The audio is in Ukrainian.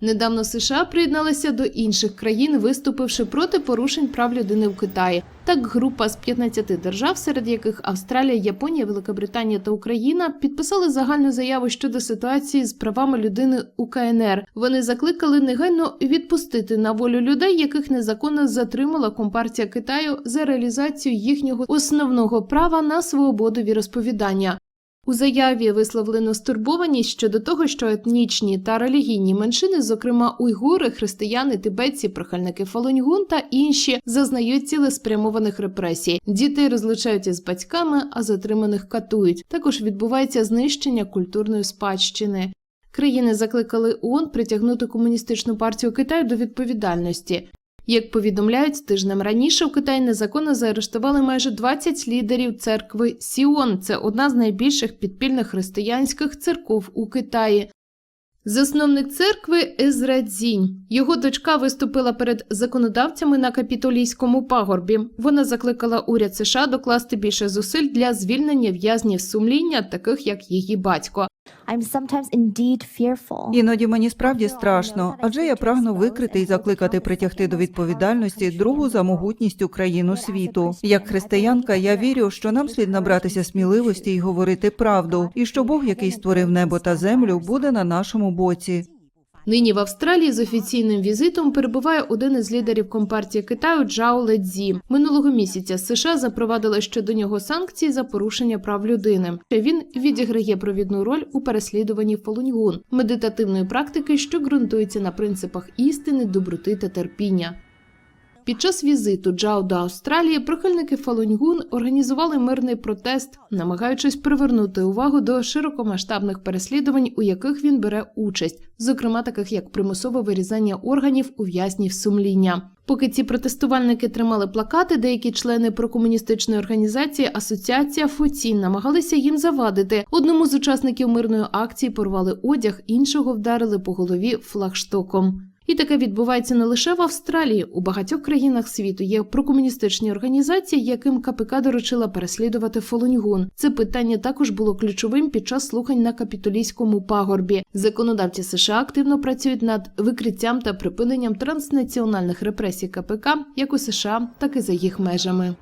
Недавно США приєдналися до інших країн, виступивши проти порушень прав людини в Китаї. Так, група з 15 держав, серед яких Австралія, Японія, Великобританія та Україна, підписали загальну заяву щодо ситуації з правами людини у КНР. Вони закликали негайно відпустити на волю людей, яких незаконно затримала компартія Китаю за реалізацію їхнього основного права на свободу віросповідання. У заяві висловлено стурбованість щодо того, що етнічні та релігійні меншини, зокрема уйгури, християни, тибетці, прихильники Фалуньгун та інші, зазнають цілеспрямованих репресій. Дітей розлучають із батьками, а затриманих катують. Також відбувається знищення культурної спадщини. Країни закликали ООН притягнути комуністичну партію Китаю до відповідальності. Як повідомляють, тижнем раніше в Китаї незаконно заарештували майже 20 лідерів церкви Сіон. Це одна з найбільших підпільних християнських церков у Китаї. Засновник церкви Езра Цзінь. Його дочка виступила перед законодавцями на капітолійському пагорбі. Вона закликала уряд США докласти більше зусиль для звільнення в'язнів сумління, таких як її батько. Іноді мені справді страшно, адже я прагну викрити і закликати притягти до відповідальності другу за могутністю країну світу. Як християнка, я вірю, що нам слід набратися сміливості і говорити правду, і що Бог, який створив небо та землю, буде на нашому боці. Нині в Австралії з офіційним візитом перебуває один із лідерів компартії Китаю Джао Ледзі. Минулого місяця США запровадили щодо нього санкції за порушення прав людини. Він відіграє провідну роль у переслідуванні фолуньгун медитативної практики, що ґрунтується на принципах істини, доброти та терпіння. Під час візиту Джао до Австралії прихильники Фалуньгун організували мирний протест, намагаючись привернути увагу до широкомасштабних переслідувань, у яких він бере участь, зокрема таких як примусове вирізання органів у в'язнів сумління. Поки ці протестувальники тримали плакати, деякі члени прокомуністичної організації Асоціація Фуці намагалися їм завадити. Одному з учасників мирної акції порвали одяг, іншого вдарили по голові флагштоком. І таке відбувається не лише в Австралії. У багатьох країнах світу є прокомуністичні організації, яким КПК доручила переслідувати Фолуньгун. Це питання також було ключовим під час слухань на капітолійському пагорбі. Законодавці США активно працюють над викриттям та припиненням транснаціональних репресій КПК як у США, так і за їх межами.